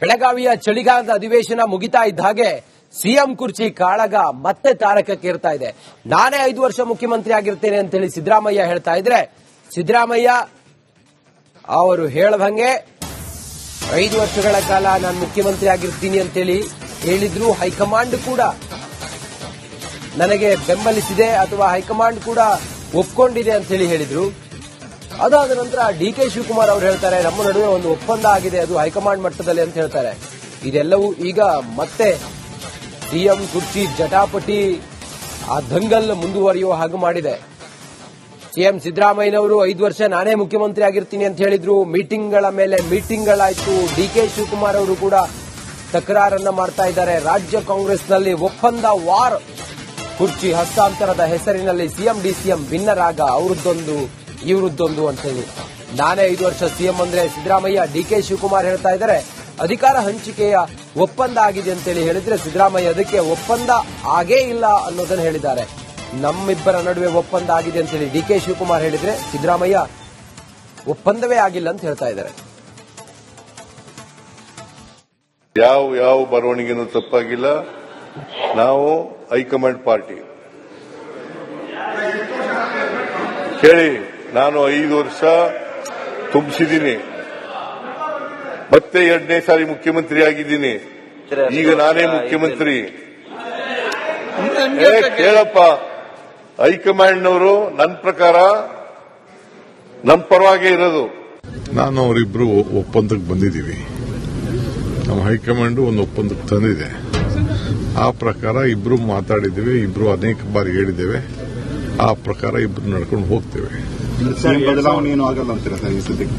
ಬೆಳಗಾವಿಯ ಚಳಿಗಾಲದ ಅಧಿವೇಶನ ಮುಗಿತಾ ಇದ್ದ ಹಾಗೆ ಸಿಎಂ ಕುರ್ಚಿ ಕಾಳಗ ಮತ್ತೆ ತಾರಕಕ್ಕೇರ್ತಾ ಇದೆ. ನಾನೇ ಐದು ವರ್ಷ ಮುಖ್ಯಮಂತ್ರಿ ಆಗಿರ್ತೇನೆ ಅಂತೇಳಿ ಸಿದ್ದರಾಮಯ್ಯ ಹೇಳ್ತಾ ಇದ್ರೆ, ಸಿದ್ದರಾಮಯ್ಯ, ಅವರು ಹೇಳದಂಗೆ ಐದು ವರ್ಷಗಳ ಕಾಲ ನಾನು ಮುಖ್ಯಮಂತ್ರಿ ಆಗಿರ್ತೀನಿ ಅಂತೇಳಿ ಹೇಳಿದ್ರು ಹೈಕಮಾಂಡ್ ಕೂಡ ನನಗೆ ಬೆಂಬಲಿಸಿದೆ ಅಥವಾ ಹೈಕಮಾಂಡ್ ಕೂಡ ಒಪ್ಕೊಂಡಿದೆ ಅಂತ ಹೇಳಿ ಹೇಳಿದ್ರು. ಅದಾದ ನಂತರ ಡಿ ಕೆ ಶಿವಕುಮಾರ್ ಅವರು ಹೇಳ್ತಾರೆ, ನಮ್ಮ ನಡುವೆ ಒಂದು ಒಪ್ಪಂದ ಆಗಿದೆ, ಅದು ಹೈಕಮಾಂಡ್ ಮಟ್ಟದಲ್ಲಿ ಅಂತ ಹೇಳ್ತಾರೆ. ಇದೆಲ್ಲವೂ ಈಗ ಮತ್ತೆ ಸಿಎಂ ಕುರ್ಚಿ ಜಟಾಪಟಿ ಆ ದಂಗಲ್ ಮುಂದುವರಿಯುವ ಹಾಗೆ ಮಾಡಿದೆ. ಸಿಎಂ ಸಿದ್ದರಾಮಯ್ಯನವರು ಐದು ವರ್ಷ ನಾನೇ ಮುಖ್ಯಮಂತ್ರಿ ಆಗಿರ್ತೀನಿ ಅಂತ ಹೇಳಿದ್ರು. ಮೀಟಿಂಗ್ಗಳ ಮೇಲೆ ಮೀಟಿಂಗ್ಗಳಾಯ್ತು. ಡಿ ಕೆ ಶಿವಕುಮಾರ್ ಅವರು ಕೂಡ ತಕರಾರನ್ನ ಮಾಡ್ತಾ ಇದ್ದಾರೆ. ರಾಜ್ಯ ಕಾಂಗ್ರೆಸ್ನಲ್ಲಿ ಒಪ್ಪಂದ ವಾರ್ ಕುರ್ಚಿ ಹಸ್ತಾಂತರದ ಹೆಸರಿನಲ್ಲಿ ಸಿಎಂ ಡಿಸಿಎಂ ಭಿನ್ನರಾಗ ಅವರದ್ದೊಂದು ಇವರದ್ದೊಂದು ಅಂತ ಹೇಳಿ ನಾನೇ ಐದು ವರ್ಷ ಸಿಎಂ ಅಂದ್ರೆ ಸಿದ್ದರಾಮಯ್ಯ, ಡಿ ಕೆ ಶಿವಕುಮಾರ್ ಹೇಳ್ತಾ ಇದ್ದಾರೆ, ಅಧಿಕಾರ ಹಂಚಿಕೆಯ ಒಪ್ಪಂದ ಆಗಿದೆ ಅಂತೇಳಿ ಹೇಳಿದ್ರೆ ಸಿದ್ದರಾಮಯ್ಯ ಅದಕ್ಕೆ ಒಪ್ಪಂದ ಆಗೇ ಇಲ್ಲ ಅನ್ನೋದನ್ನ ಹೇಳಿದ್ದಾರೆ. ನಮ್ಮಿಬ್ಬರ ನಡುವೆ ಒಪ್ಪಂದ ಆಗಿದೆ ಅಂತೇಳಿ ಡಿ ಕೆ ಶಿವಕುಮಾರ್ ಹೇಳಿದ್ರೆ ಸಿದ್ದರಾಮಯ್ಯ ಒಪ್ಪಂದವೇ ಆಗಿಲ್ಲ ಅಂತ ಹೇಳ್ತಾ ಇದ್ದಾರೆ. ಯಾವ ಯಾವ ಬರವಣಿಗೆನೂ ತಪ್ಪಾಗಿಲ್ಲ. ನಾವು ಹೈಕಮಾಂಡ್ ಪಾರ್ಟಿ. ಕೇಳಿ ನಾನು ಐದು ವರ್ಷ ತುಂಬಿಸಿದ್ದೀನಿ. ಮತ್ತೆ ಎರಡನೇ ಸಾರಿ ಮುಖ್ಯಮಂತ್ರಿ ಆಗಿದ್ದೀನಿ. ಈಗ ನಾನೇ ಮುಖ್ಯಮಂತ್ರಿ. ಕೇಳಪ್ಪ. ಹೈಕಮಾಂಡ್ನವರು ನನ್ನ ಪ್ರಕಾರ ನಮ್ಮ ಪರವಾಗಿ ಇರೋದು. ನಾನು ಅವರಿಬ್ರು ಒಪ್ಪಂದಕ್ಕೆ ಬಂದಿದ್ದೀವಿ. ನಮ್ಮ ಹೈಕಮಾಂಡ್ ಒಂದು ಒಪ್ಪಂದಕ್ಕೆ ತಂದಿದೆ. ಆ ಪ್ರಕಾರ ಇಬ್ರು ಮಾತಾಡಿದ್ದೇವೆ ಇಬ್ರು ಅನೇಕ ಬಾರಿ ಹೇಳಿದ್ದೇವೆ. ಆ ಪ್ರಕಾರ ಇಬ್ರು ನಡ್ಕೊಂಡು ಹೋಗ್ತೇವೆ. ಬದಲಾವಣೆ ಏನು ಆಗಲ್ಲ ಅಂತೀರಾ ಸರ್ ಈ ಸದ್ಯಕ್ಕೆ?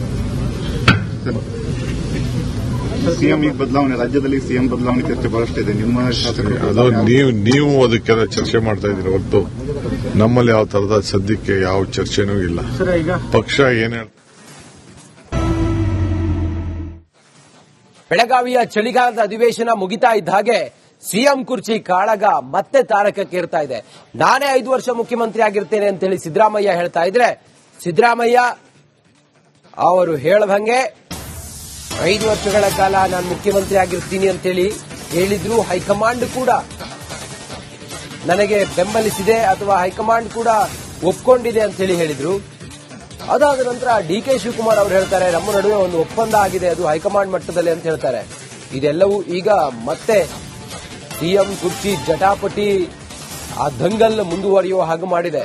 ಸಿಎಂ ಈಗ ಬದಲಾವಣೆ ರಾಜ್ಯದಲ್ಲಿ ಸಿಎಂ ಬದಲಾವಣೆ ಚರ್ಚೆ ಬಹಳಷ್ಟಿದೆ ನಿಮ್ಮ ಅದು ನೀವು ನೀವು ಅದಕ್ಕೆಲ್ಲ ಚರ್ಚೆ ಮಾಡ್ತಾ ಇದ್ದೀರಿ ಹೊರತು? ನಮ್ಮಲ್ಲಿ ಯಾವ ತರದ ಸದ್ಯಕ್ಕೆ ಯಾವ ಚರ್ಚೆನೂ ಇಲ್ಲ. ಪಕ್ಷ ಏನ್ ಹೇಳ್ತಾ ಬೆಳಗಾವಿಯ ಚಳಿಗಾಲದ ಅಧಿವೇಶನ ಮುಗಿತಾ ಇದ್ದ ಹಾಗೆ ಸಿಎಂ ಕುರ್ಚಿ ಕಾಳಗ ಮತ್ತೆ ತಾರಕಕ್ಕೇರ್ತಾ ಇದೆ. ನಾನೇ ಐದು ವರ್ಷ ಮುಖ್ಯಮಂತ್ರಿ ಆಗಿರ್ತೇನೆ ಅಂತ ಹೇಳಿ ಸಿದ್ದರಾಮಯ್ಯ ಹೇಳ್ತಾ ಇದ್ರೆ ಸಿದ್ದರಾಮಯ್ಯ ಅವರು ಹೇಳದಂಗೆ ಐದು ವರ್ಷಗಳ ಕಾಲ ನಾನು ಮುಖ್ಯಮಂತ್ರಿ ಆಗಿರ್ತೀನಿ ಅಂತೇಳಿ ಹೇಳಿದ್ರು ಹೈಕಮಾಂಡ್ ಕೂಡ ನನಗೆ ಬೆಂಬಲಿಸಿದೆ ಅಥವಾ ಹೈಕಮಾಂಡ್ ಕೂಡ ಒಪ್ಕೊಂಡಿದೆ ಅಂತ ಹೇಳಿ ಹೇಳಿದ್ರು. ಅದಾದ ನಂತರ ಡಿ ಕೆ ಶಿವಕುಮಾರ್ ಅವರು ಹೇಳ್ತಾರೆ, ನಮ್ಮ ನಡುವೆ ಒಂದು ಒಪ್ಪಂದ ಆಗಿದೆ, ಅದು ಹೈಕಮಾಂಡ್ ಮಟ್ಟದಲ್ಲಿ ಅಂತ ಹೇಳ್ತಾರೆ. ಇದೆಲ್ಲವೂ ಈಗ ಮತ್ತೆ ಸಿಎಂ ಕುರ್ಚಿ ಜಟಾಪಟಿ ಆ ದಂಗಲ್ ಮುಂದುವರಿಯುವ ಹಾಗೆ ಮಾಡಿದೆ.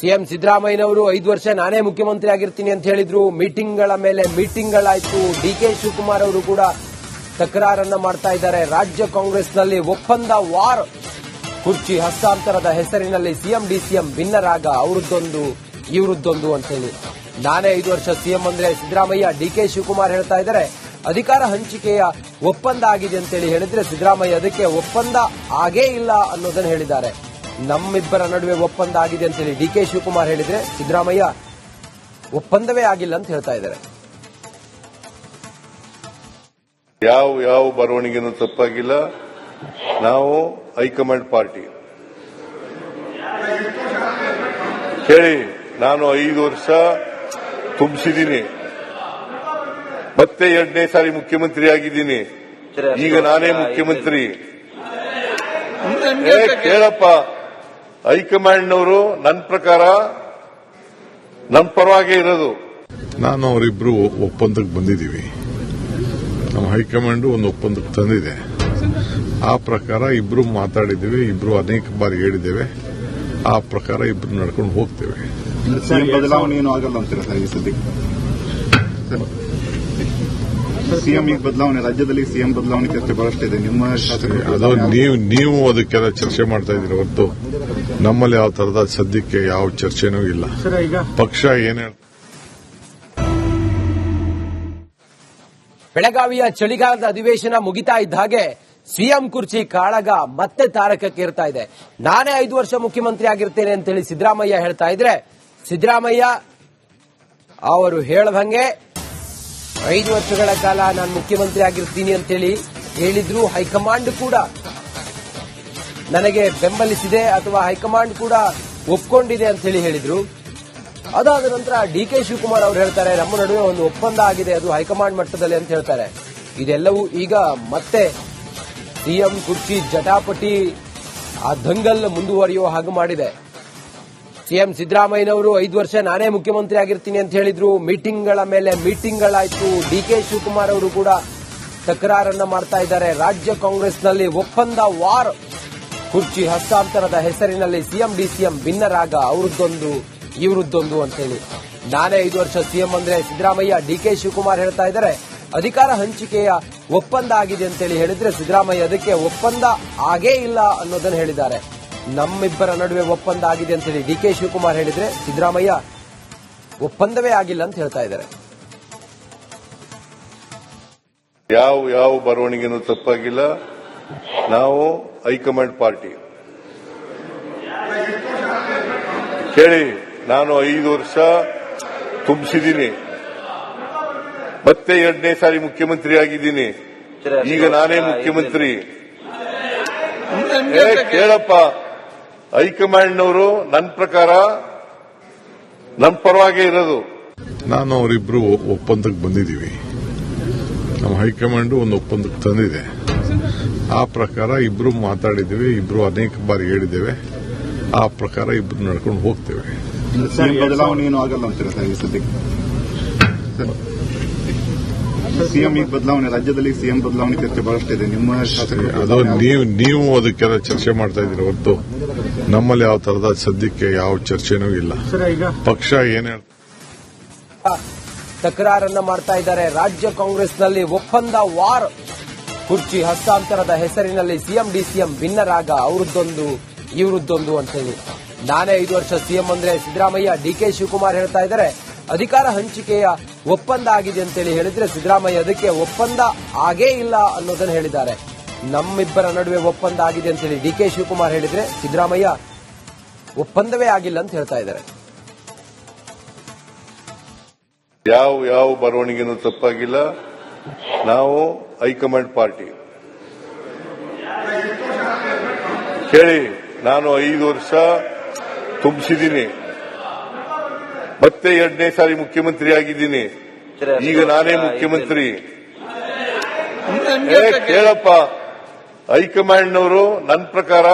ಸಿಎಂ ಸಿದ್ದರಾಮಯ್ಯನವರು ಐದು ವರ್ಷ ನಾನೇ ಮುಖ್ಯಮಂತ್ರಿ ಆಗಿರ್ತೀನಿ ಅಂತ ಹೇಳಿದ್ರು. ಮೀಟಿಂಗ್ಗಳ ಮೇಲೆ ಮೀಟಿಂಗ್ಗಳಾಯಿತು. ಡಿ ಕೆ ಶಿವಕುಮಾರ್ ಅವರು ಕೂಡ ತಕರಾರನ್ನ ಮಾಡ್ತಾ ಇದ್ದಾರೆ. ರಾಜ್ಯ ಕಾಂಗ್ರೆಸ್ನಲ್ಲಿ ಒಪ್ಪಂದ ವಾರ್. ಕುರ್ಚಿ ಹಸ್ತಾಂತರದ ಹೆಸರಿನಲ್ಲಿ ಸಿಎಂ ಡಿಸಿಎಂ ಭಿನ್ನರಾಗ, ಅವರದ್ದೊಂದು, ಇವರದ್ದೊಂದು ಅಂತ ಹೇಳಿ ನಾನೇ ಐದು ವರ್ಷ ಸಿಎಂ ಅಂದ್ರೆ ಸಿದ್ದರಾಮಯ್ಯ, ಡಿ ಕೆ ಶಿವಕುಮಾರ್ ಹೇಳ್ತಾ ಇದ್ದಾರೆ. ಅಧಿಕಾರ ಹಂಚಿಕೆಯ ಒಪ್ಪಂದ ಆಗಿದೆ ಅಂತೇಳಿ ಹೇಳಿದ್ರೆ ಸಿದ್ದರಾಮಯ್ಯ ಅದಕ್ಕೆ ಒಪ್ಪಂದ ಆಗೇ ಇಲ್ಲ ಅನ್ನೋದನ್ನ ಹೇಳಿದ್ದಾರೆ. ನಮ್ಮಿಬ್ಬರ ನಡುವೆ ಒಪ್ಪಂದ ಆಗಿದೆ ಅಂತ ಹೇಳಿ ಡಿ ಕೆ ಶಿವಕುಮಾರ್ ಹೇಳಿದ್ರೆ ಸಿದ್ದರಾಮಯ್ಯ ಒಪ್ಪಂದವೇ ಆಗಿಲ್ಲ ಅಂತ ಹೇಳ್ತಾ ಇದ್ದಾರೆ. ಯಾವ ಯಾವ ಬರವಣಿಗೆನೂ ತಪ್ಪಾಗಿಲ್ಲ. ನಾವು ಹೈಕಮಾಂಡ್ ಪಾರ್ಟಿ. ಹೇಳಿ ನಾನು ಐದು ವರ್ಷ ತುಂಬಿಸಿದ್ದೀನಿ. ಮತ್ತೆ ಎರಡನೇ ಸಾರಿ ಮುಖ್ಯಮಂತ್ರಿ ಆಗಿದ್ದೀನಿ. ಈಗ ನಾನೇ ಮುಖ್ಯಮಂತ್ರಿ. ಕೇಳಪ್ಪ. ಹೈಕಮಾಂಡ್ನವರು ನನ್ನ ಪ್ರಕಾರ ನನ್ನ ಪರವಾಗಿ ಇರೋದು. ನಾನು ಅವರಿಬ್ರು ಒಪ್ಪಂದಕ್ಕೆ ಬಂದಿದ್ದೀವಿ. ನಮ್ಮ ಹೈಕಮಾಂಡ್ ಒಂದು ಒಪ್ಪಂದಕ್ಕೆ ತಂದಿದೆ. ಆ ಪ್ರಕಾರ ಇಬ್ರು ಮಾತಾಡಿದ್ದೀವಿ ಇಬ್ರು ಅನೇಕ ಬಾರಿ ಹೇಳಿದ್ದೇವೆ. ಆ ಪ್ರಕಾರ ಇಬ್ರು ನಡ್ಕೊಂಡು ಹೋಗ್ತೇವೆ. ಸಿಎಂ ಬದಲಾವಣೆ ಏನು ಆಗಲ್ಲ ಅಂತೀರಾ ಸರ್ ಈ ಸದ್ಯಕ್ಕೆ. ಸಿಎಂ ಈಗ ಬದಲಾವಣೆ ರಾಜ್ಯದಲ್ಲಿ ಸಿಎಂ ಬದಲಾವಣೆ ಚರ್ಚೆ ಬಹಳಷ್ಟಿದೆ. ನಿಮ್ಮ ಶಾಸಕರು ಅದು ನೀವು ನೀವು ಅದಕ್ಕೆಲ್ಲ ಚರ್ಚೆ ಮಾಡ್ತಾ ಇದ್ದೀರಿ ಹೊರತು? ನಮ್ಮಲ್ಲಿ ಯಾವ ತರದ ಸದ್ಯಕ್ಕೆ ಯಾವ ಚರ್ಚೆನೂ ಇಲ್ಲ. ಪಕ್ಷ ಏನ್ ಹೇಳ್ತಾ ಬೆಳಗಾವಿಯ ಚಳಿಗಾಲದ ಅಧಿವೇಶನ ಮುಗಿತಾ ಇದ್ದ ಹಾಗೆ ಸಿಎಂ ಕುರ್ಚಿ ಕಾಳಗ ಮತ್ತೆ ತಾರಕಕ್ಕೆ ಇರ್ತಾ ಇದೆ. ನಾನೇ ಐದು ವರ್ಷ ಮುಖ್ಯಮಂತ್ರಿ ಆಗಿರ್ತೇನೆ ಅಂತ ಹೇಳಿ ಸಿದ್ದರಾಮಯ್ಯ ಹೇಳ್ತಾ ಇದ್ರೆ ಸಿದ್ದರಾಮಯ್ಯ ಅವರು ಹೇಳದಂಗೆ ಐದು ವರ್ಷಗಳ ಕಾಲ ನಾನು ಮುಖ್ಯಮಂತ್ರಿ ಆಗಿರ್ತೀನಿ ಅಂತೇಳಿ ಹೇಳಿದ್ರು ಹೈಕಮಾಂಡ್ ಕೂಡ ನನಗೆ ಬೆಂಬಲಿಸಿದೆ ಅಥವಾ ಹೈಕಮಾಂಡ್ ಕೂಡ ಒಪ್ಕೊಂಡಿದೆ ಅಂತ ಹೇಳಿ ಹೇಳಿದ್ರು. ಅದಾದ ನಂತರ ಡಿ ಕೆ ಶಿವಕುಮಾರ್ ಅವರು ಹೇಳ್ತಾರೆ, ನಮ್ಮ ನಡುವೆ ಒಂದು ಒಪ್ಪಂದ ಆಗಿದೆ, ಅದು ಹೈಕಮಾಂಡ್ ಮಟ್ಟದಲ್ಲಿ ಅಂತ ಹೇಳ್ತಾರೆ. ಇದೆಲ್ಲವೂ ಈಗ ಮತ್ತೆ ಸಿಎಂ ಕುರ್ಚಿ ಜಟಾಪಟಿ ಆ ದಂಗಲ್ ಮುಂದುವರಿಯುವ ಹಾಗೆ ಮಾಡಿದೆ. ಸಿಎಂ ಸಿದ್ದರಾಮಯ್ಯನವರು ಐದು ವರ್ಷ ನಾನೇ ಮುಖ್ಯಮಂತ್ರಿ ಆಗಿರ್ತೀನಿ ಅಂತ ಹೇಳಿದ್ರು. ಮೀಟಿಂಗ್ಗಳ ಮೇಲೆ ಮೀಟಿಂಗ್ಗಳಾಯ್ತು. ಡಿ ಕೆ ಶಿವಕುಮಾರ್ ಅವರು ಕೂಡ ತಕರಾರನ್ನ ಮಾಡ್ತಾ ಇದ್ದಾರೆ. ರಾಜ್ಯ ಕಾಂಗ್ರೆಸ್ನಲ್ಲಿ ಒಪ್ಪಂದ ವಾರ್ ಕುರ್ಚಿ ಹಸ್ತಾಂತರದ ಹೆಸರಿನಲ್ಲಿ ಸಿಎಂ ಡಿಸಿಎಂ ಭಿನ್ನರಾಗ, ಅವರದ್ದೊಂದು, ಇವರದ್ದೊಂದು ಅಂತ ಹೇಳಿ ನಾನೇ ಐದು ವರ್ಷ ಸಿಎಂ ಅಂದ್ರೆ ಸಿದ್ದರಾಮಯ್ಯ ಡಿ ಕೆ ಶಿವಕುಮಾರ್ ಹೇಳ್ತಾ ಇದ್ದಾರೆ. ಅಧಿಕಾರ ಹಂಚಿಕೆಯ ಒಪ್ಪಂದ ಆಗಿದೆ ಅಂತೇಳಿ ಹೇಳಿದ್ರೆ ಸಿದ್ದರಾಮಯ್ಯ ಅದಕ್ಕೆ ಒಪ್ಪಂದ ಆಗೇ ಇಲ್ಲ ಅನ್ನೋದನ್ನ ಹೇಳಿದ್ದಾರೆ. ನಮ್ಮಿಬ್ಬರ ನಡುವೆ ಒಪ್ಪಂದ ಆಗಿದೆ ಅಂತೇಳಿ ಡಿ ಕೆ ಶಿವಕುಮಾರ್ ಹೇಳಿದ್ರೆ ಸಿದ್ದರಾಮಯ್ಯ ಒಪ್ಪಂದವೇ ಆಗಿಲ್ಲ ಅಂತ ಹೇಳ್ತಾ ಇದ್ದಾರೆ. ಯಾವ ಯಾವ ಬರವಣಿಗೆನೂ ತಪ್ಪಾಗಿಲ್ಲ. ನಾವು ಹೈಕಮಾಂಡ್ ಪಾರ್ಟಿ. ಕೇಳಿ ನಾನು ಐದು ವರ್ಷ ತುಂಬಿಸಿದ್ದೀನಿ. ಮತ್ತೆ ಎರಡನೇ ಸಾರಿ ಮುಖ್ಯಮಂತ್ರಿ ಆಗಿದ್ದೀನಿ. ಈಗ ನಾನೇ ಮುಖ್ಯಮಂತ್ರಿ. ಕೇಳಪ್ಪ ಕೇಳಪ್ಪ. ಹೈಕಮಾಂಡ್ನವರು ನನ್ನ ಪ್ರಕಾರ ನನ್ನ ಪರವಾಗಿ ಇರೋದು. ನಾನು ಅವರಿಬ್ರು ಒಪ್ಪಂದಕ್ಕೆ ಬಂದಿದ್ದೀವಿ. ನಮ್ಮ ಹೈಕಮಾಂಡ್ ಒಂದು ಒಪ್ಪಂದಕ್ಕೆ ತಂದಿದೆ. ಆ ಪ್ರಕಾರ ಇಬ್ರು ಮಾತಾಡಿದ್ದೇವೆ ಇಬ್ರು ಅನೇಕ ಬಾರಿ ಹೇಳಿದ್ದೇವೆ. ಆ ಪ್ರಕಾರ ಇಬ್ರು ನಡ್ಕೊಂಡು ಹೋಗ್ತೇವೆ. ಸಿಎಂ ಬದಲಾವಣೆ ಏನು ಆಗಲ್ಲ ಅಂತೀರಾ ಸರ್ ಈ ಸದ್ಯಕ್ಕೆ? ಸಿಎಂ ಈಗ ಬದಲಾವಣೆ ರಾಜ್ಯದಲ್ಲಿ ಸಿಎಂ ಬದಲಾವಣೆ ಚರ್ಚೆ ಬಹಳಷ್ಟಿದೆ ನಿಮ್ಮ ಅದು ನೀವು ನೀವು ಅದಕ್ಕೆಲ್ಲ ಚರ್ಚೆ ಮಾಡ್ತಾ ಇದ್ದೀರಿ ಹೊರತು. ನಮ್ಮಲ್ಲಿ ಯಾವ ತರದ ಸದ್ಯಕ್ಕೆ ಯಾವ ಚರ್ಚೆನೂ ಇಲ್ಲ. ಪಕ್ಷ ಏನ್ ಹೇಳ್ತಾ ತಕರಾರನ್ನ ಮಾಡ್ತಾ ಇದ್ದಾರೆ. ರಾಜ್ಯ ಕಾಂಗ್ರೆಸ್ನಲ್ಲಿ ಒಪ್ಪಂದ ವಾರ್ ಕುರ್ಚಿ ಹಸ್ತಾಂತರದ ಹೆಸರಿನಲ್ಲಿ ಸಿಎಂ ಡಿಸಿಎಂ ಭಿನ್ನರಾಗ, ಅವರದ್ದೊಂದು, ಇವರದ್ದೊಂದು ಅಂತ ಹೇಳಿ ನಾನೇ ಐದು ವರ್ಷ ಸಿಎಂ ಅಂದ್ರೆ ಸಿದ್ದರಾಮಯ್ಯ ಡಿ ಕೆ ಶಿವಕುಮಾರ್ ಹೇಳ್ತಾ ಇದ್ದಾರೆ. ಅಧಿಕಾರ ಹಂಚಿಕೆಯ ಒಪ್ಪಂದ ಆಗಿದೆ ಅಂತೇಳಿ ಹೇಳಿದ್ರೆ ಸಿದ್ದರಾಮಯ್ಯ ಅದಕ್ಕೆ ಒಪ್ಪಂದ ಆಗೇ ಇಲ್ಲ ಅನ್ನೋದನ್ನ ಹೇಳಿದ್ದಾರೆ. ನಮ್ಮಿಬ್ಬರ ನಡುವೆ ಒಪ್ಪಂದ ಆಗಿದೆ ಅಂತೇಳಿ ಡಿ ಕೆ ಶಿವಕುಮಾರ್ ಹೇಳಿದ್ರೆ ಸಿದ್ದರಾಮಯ್ಯ ಒಪ್ಪಂದವೇ ಆಗಿಲ್ಲ ಅಂತ ಹೇಳ್ತಾ ಇದ್ದಾರೆ. ಯಾವ ಯಾವ ಬರವಣಿಗೆನೂ ತಪ್ಪಾಗಿಲ್ಲ. ನಾವು ಹೈಕಮಾಂಡ್ ಪಾರ್ಟಿ. ಕೇಳಿ, ನಾನು ಐದು ವರ್ಷ ತುಂಬಿಸಿದ್ದೀನಿ. ಮತ್ತೆ ಎರಡನೇ ಸಾರಿ ಮುಖ್ಯಮಂತ್ರಿ ಆಗಿದ್ದೀನಿ. ಈಗ ನಾನೇ ಮುಖ್ಯಮಂತ್ರಿ. ಕೇಳಪ್ಪ, ಹೈಕಮಾಂಡ್ನವರು ನನ್ನ ಪ್ರಕಾರ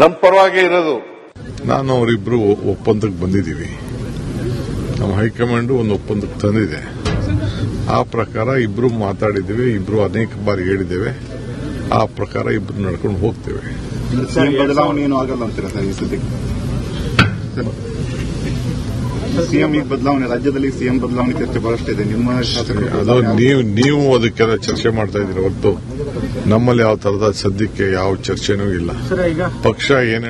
ನಮ್ಮ ಪರವಾಗಿ ಇರೋದು. ನಾನು ಅವರಿಬ್ರು ಒಪ್ಪಂದಕ್ಕೆ ಬಂದಿದ್ದೀವಿ. ನಮ್ಮ ಹೈಕಮಾಂಡ್ ಒಂದು ಒಪ್ಪಂದಕ್ಕೆ ತಂದಿದೆ. ಆ ಪ್ರಕಾರ ಇಬ್ರು ಮಾತಾಡಿದ್ದೇವೆ ಇಬ್ರು ಅನೇಕ ಬಾರಿ ಹೇಳಿದ್ದೇವೆ. ಆ ಪ್ರಕಾರ ಇಬ್ರು ನಡ್ಕೊಂಡು ಹೋಗ್ತೇವೆ. ಸಿಎಂ ಬದಲಾವಣೆ ಏನು ಆಗಲ್ಲ ಅಂತೀರಾ ಸರ್ ಈ ಸದ್ಯಕ್ಕೆ? ಸಿಎಂ ಈಗ ಬದಲಾವಣೆ ರಾಜ್ಯದಲ್ಲಿ ಸಿಎಂ ಬದಲಾವಣೆ ಚರ್ಚೆ ಬಹಳಷ್ಟಿದೆ ನಿಮ್ಮ ಅದು ನೀವು ನೀವು ಅದಕ್ಕೆಲ್ಲ ಚರ್ಚೆ ಮಾಡ್ತಾ ಇದ್ದೀರಿ ಹೊರತು. ನಮ್ಮಲ್ಲಿ ಯಾವ ತರದ ಸದ್ಯಕ್ಕೆ ಯಾವ ಚರ್ಚೆನೂ ಇಲ್ಲ. ಪಕ್ಷ ಏನ್